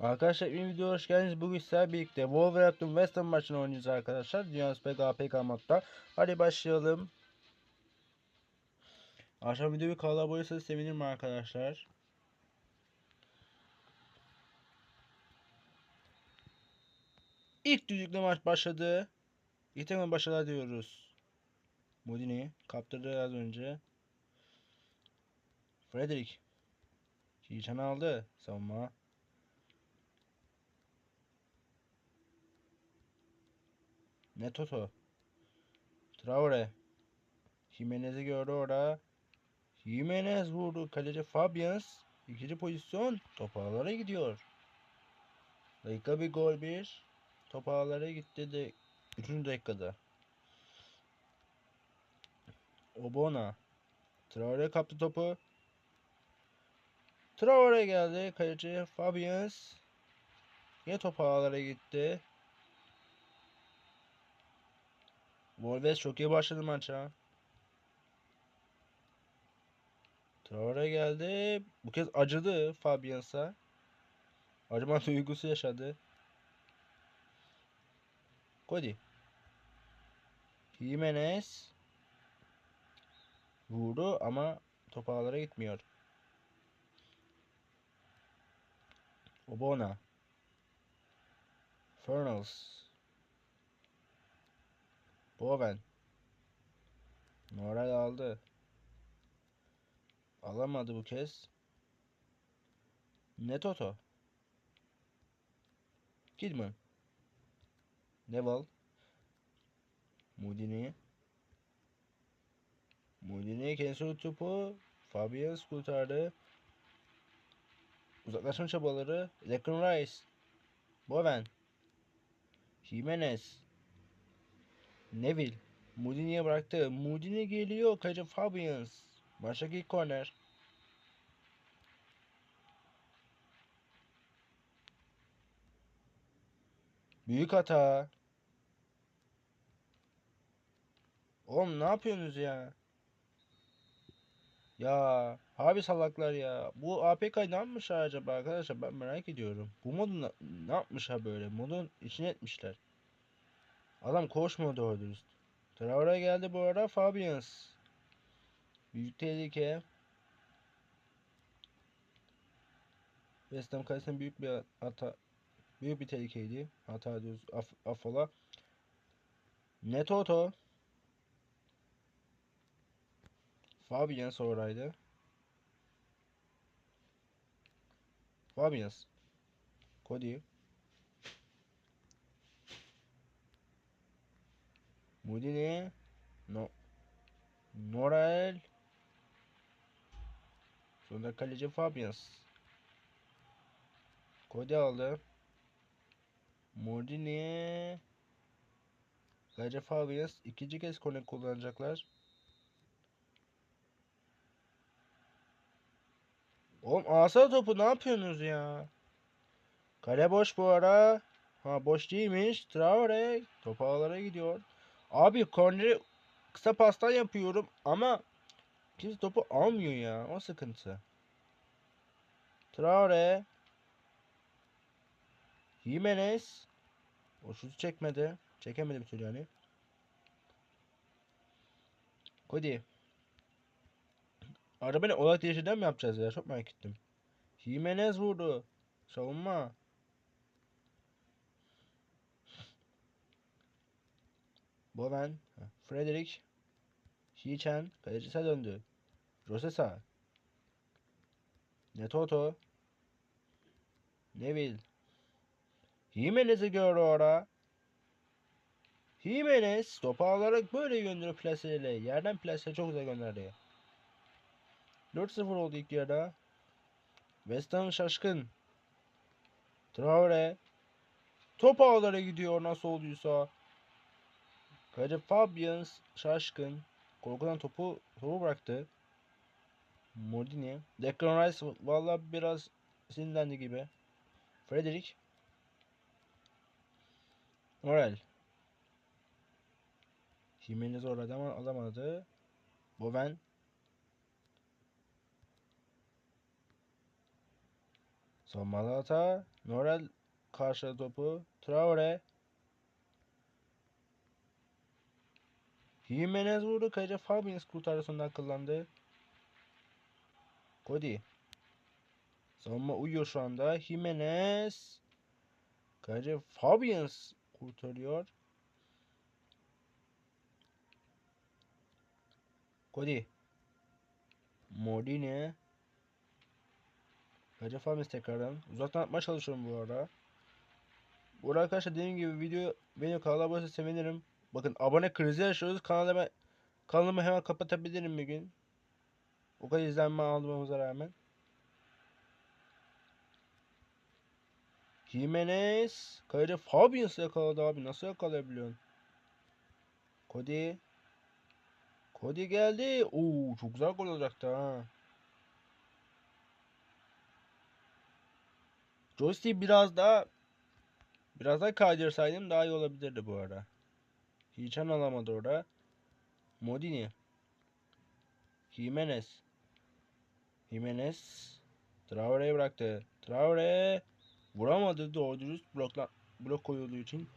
Arkadaşlar bir video hoş geldiniz. Bugün sizlerle birlikte Wolverhampton West Ham maçını oynayacağız arkadaşlar. Dünya Süper APK modda. Hadi başlayalım. Akşam videoyu kanala abone olursanız sevinirim arkadaşlar. İlk düdükle maç başladı. Hemen başladı diyoruz. Modini kaptırdı az önce. Frederick. Çiğçen aldı. Savunma. Ne Toto? Traore. Jimenez'i gördü orada. Jimenez vurdu. Kaleci Fabians. İkinci pozisyon. Top ağlara gidiyor. Dakika bir gol bir. Top ağlara gitti de 3. dakikada. Obona. Traore kaptı topu. Traore geldi. Kaleci Fabians. Yine top ağlara gitti. Wolves çok iyi başladı maça. Traore geldi. Bu kez acıdı Fabians'a. Acıma duygusu yaşadı. Cody. Jimenez. Vurdu ama top ağlara gitmiyor. Obona. Fernals. Bowen. Moral aldı. Alamadı bu kez. Ne Toto? Kidman. Neville. Mudini. Mudini kendisi topu. Fabians kurtardı. Uzaklaşma çabaları. Declan Rice. Bowen. Jimenez. Neville. Mudini'ye bıraktı. Mudini geliyor. Kaleci Fabians. Maçtaki ilk korner. Büyük hata. Oğlum ne yapıyorsunuz ya? Ya abi salaklar ya. Bu APK ne yapmış acaba arkadaşlar ben merak ediyorum. Bu modu na- ne yapmış ha böyle? Modun içine etmişler. Adam koşmuyor doğru dürüst. Traore geldi bu arada Fabians. Büyük tehlike. West Ham kalesinden büyük bir hata. Büyük bir tehlikeydi. Hata diyoruz. Af, affola. Ne Toto. Fabians oraydı. Fabians. Cody. Mudine. No. Norel. Sonra kaleci Fabians. Cody aldı. Mudine. Kaleci Fabians. ikinci kez korner kullanacaklar. Oğlum alsana topu ne yapıyorsunuz ya? Kale boş bu ara. Ha boş değilmiş. Traore top ağlara gidiyor. Abi korneri kısa pastan yapıyorum ama kimse topu almıyor ya. O sıkıntı. Traore. Jimenez. O şutu çekmedi. Çekemedi bir türlü yani. Cody. Arabayı olay değiştirden mi yapacağız ya? Çok merak ettim. Jimenez vurdu. Savunma. Bowen. Frederick. Shichen. Kalecise döndü. Rosesa. Netoto. Neville. Jimenez'i gördü orada. Jimenez topu alarak böyle gönderip plaseyle. Yerden plase çok güzel gönderdi. 4-0 oldu ilk yarıda. West Ham şaşkın. Traore. Top ağlara gidiyor nasıl olduysa. Kaleci Fabians şaşkın. Korkudan topu topu bıraktı. Mordini. Declan Rice valla biraz sinirlendi gibi. Frederick. Morel. Jimenez orada ama alamadı. Bowen. Savunmalı hata. Norel karşı topu. Traore. Jimenez vurdu. Kaleci Fabians kurtardı sonunda akıllandı. Cody. Savunma uyuyor şu anda. Jimenez. Kaleci Fabians kurtarıyor. Cody. Modine. Kaleci Fabians tekrardan. Uzaktan atmaya çalışıyorum bu arada. Bu arkadaşlar dediğim gibi video benim kanala abone sevinirim. Bakın abone krizi yaşıyoruz. Kanala ben kanalımı hemen kapatabilirim bir gün. O kadar izlenme aldığımıza rağmen. Jimenez. Kaleci Fabians yakaladı abi. Nasıl yakalayabiliyorsun? Cody. Cody geldi. Oo çok güzel gol olacaktı ha. Joystick biraz daha biraz daha kaydırsaydım daha iyi olabilirdi bu arada. Hiç an alamadı orada. Modini. Jimenez. Jimenez. Traore'ye bıraktı. Traore vuramadı doğru dürüst blokla blok koyulduğu için.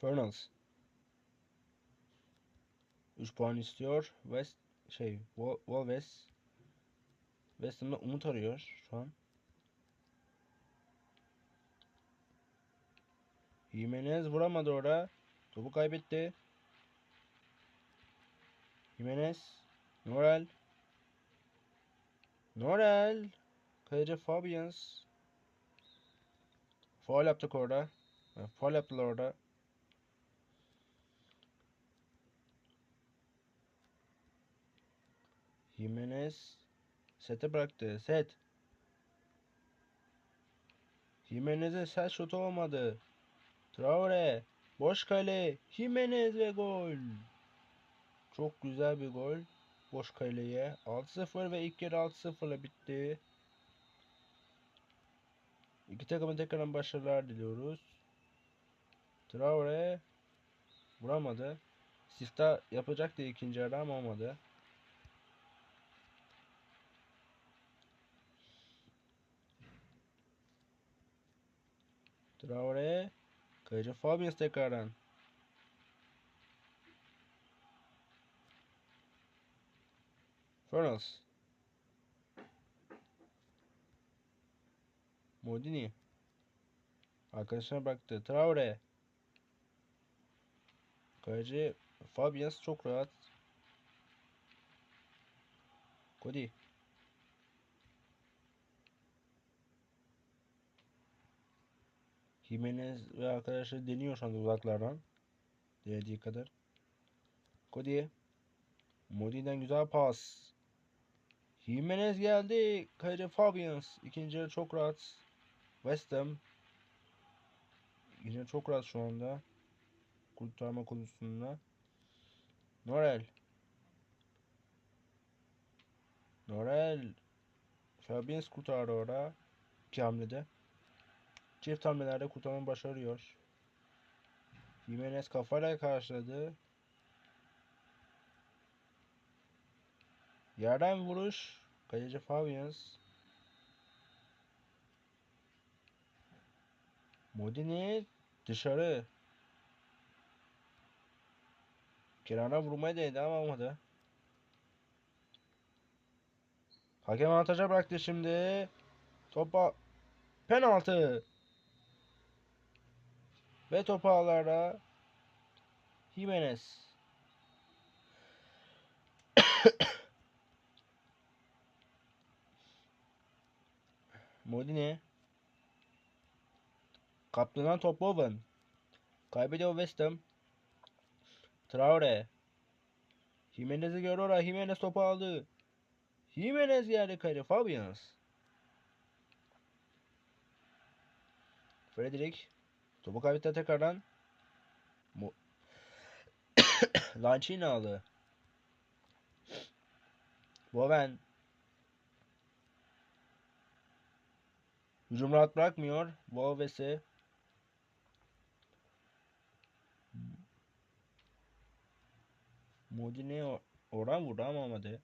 Fernandes. 3 puan istiyor. West şey Wolves. West Ham'da umut arıyor şu an. Jimenez vuramadı orada. Topu kaybetti. Jimenez. Norel. Norel. Kaleci Fabians. Faul yaptık orada. Faul yaptılar orada. Jimenez. Sete bıraktı. Set. Jimenez'e set şutu olmadı. Traore. Boş kale. Jimenez ve gol. Çok güzel bir gol. Boş kaleye. 6-0 ve ilk yarı 6-0 bitti. İki takıma tekrardan başarılar diliyoruz. Traore vuramadı. Sifta yapacaktı ikinci yarı ama olmadı. Traore. Kaleci Fabians tekrardan. Furnace. Modini. Arkadaşına baktı. Traore. Kaleci Fabians çok rahat. Cody. Jimenez ve arkadaşları deniyor şu anda uzaklardan. Denediği kadar. Cody. Modi'den güzel pas. Jimenez geldi. Kaleci Fabians. İkinci çok rahat. West Ham. Yine çok rahat şu anda. Kurtarma konusunda. Norel. Norel. Fabians kurtardı orada. İki. Çift hamlelerde kurtarmayı başarıyor. Jimenez kafayla karşıladı. Yerden vuruş. Kaleci Fabians. Modini dışarı. Kenara vurmaya değdi ama olmadı. Hakem avantaja bıraktı şimdi. Topa penaltı. Ve topu ağlarda Jimenez. Modine. Kaptanan top Bowen. Kaybediyor West Ham. Traore. Jimenez'i görüyor. Jimenez topu aldı. Jimenez geldi kaydı. Fabians. Frederick. Topu kaybetti tekrardan. Mo Lanchini aldı. Bowen. Hücum rahat bırakmıyor. Wolves'i. Modine or- oradan vurdu ama olmadı.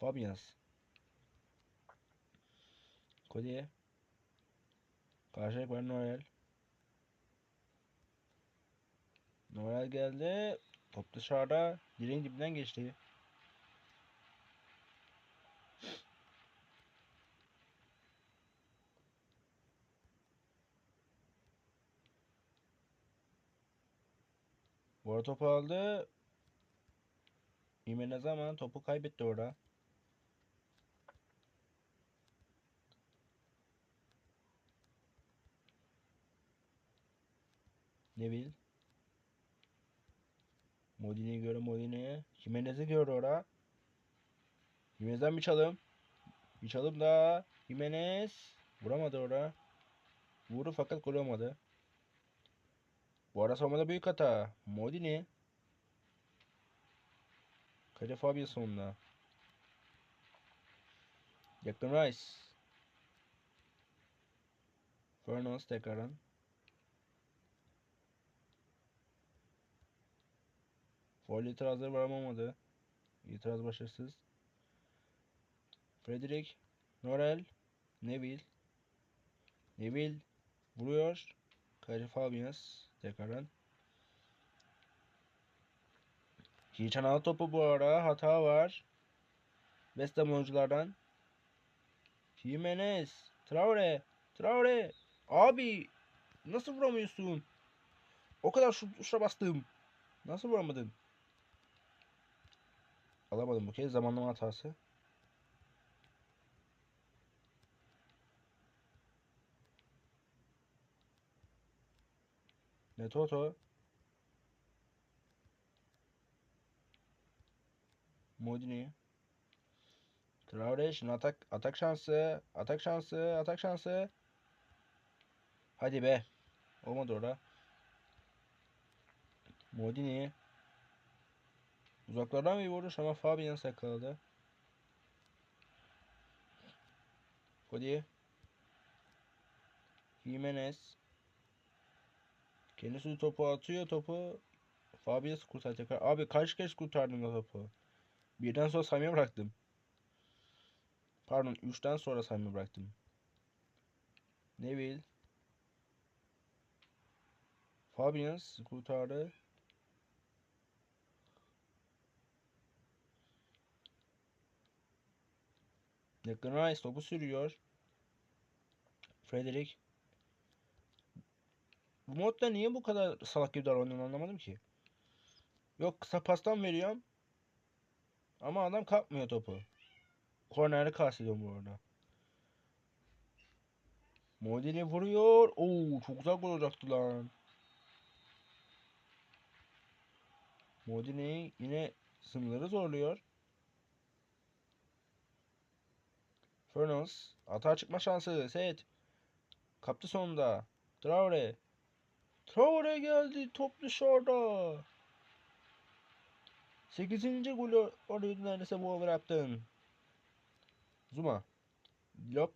Fabians. Cody'ye. Karşıya Noel. Noel geldi. Top dışarıda. Direğin dibinden geçti. Bu arada topu aldı. ne zaman topu kaybetti orada. Neville. Modine'yi göre Modine. Jimenez'i göre orada. Jimenez'den bir çalım. Bir çalım daha. Jimenez. Vuramadı orada. Vurdu fakat gol olmadı. Bu arada savunmada büyük hata. Modini. Kale Fabio sonunda. Declan Rice. Fernandes tekrardan. Foul itirazları var ama. İtiraz başarısız. Frederick. Norel. Neville. Neville. Vuruyor. Kale Fabians. Tekrardan. Hiçan al topu bu ara. Hata var. West Ham oyunculardan. Jimenez. Traore. Traore. Abi. Nasıl vuramıyorsun? O kadar şu tuşa bastım. Nasıl vuramadın? Alamadım bu kez. Zamanlama hatası. Ne Toto? Modini. Traore şimdi atak atak şansı, atak şansı, atak şansı. Hadi be. Olmadı orada. Modini. Uzaklardan bir vuruş ama Fabian yakaladı. Cody. Jimenez. Kendisi topu atıyor topu. Fabius kurtar tekrar. Abi kaç kez kurtardım o topu? Birden sonra saymayı bıraktım. Pardon üçten sonra saymayı bıraktım. Neville. Fabians kurtardı. Declan Rice topu sürüyor. Frederick. Bu modda niye bu kadar salak gibi davranıyorum anlamadım ki. Yok kısa pastan veriyorum. Ama adam kapmıyor topu. Korneri kastediyorum bu arada. Modini vuruyor. Oo çok güzel olacaktı lan. Modini yine sınırları zorluyor. Furnace. Atağa çıkma şansı. Set. Kaptı sonunda. Traore. Traore geldi. Top dışarıda. 8. golü arıyordu neredeyse Wolverhampton. Zuma. Lop.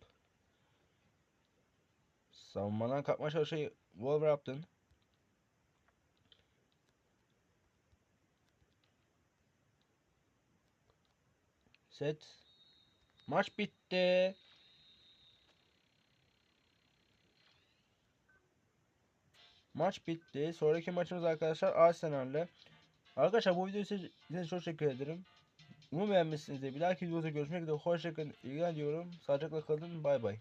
Savunmadan kapma çalışıyor Wolverhampton. Set. Maç bitti. Maç bitti. Sonraki maçımız arkadaşlar Arsenal'le. Arkadaşlar bu videoyu size, çok teşekkür ederim. Umarım beğenmişsinizdir. Bir dahaki videoda görüşmek üzere. Hoşçakalın. İlgilen diyorum. Sağlıcakla kalın. Bay bay.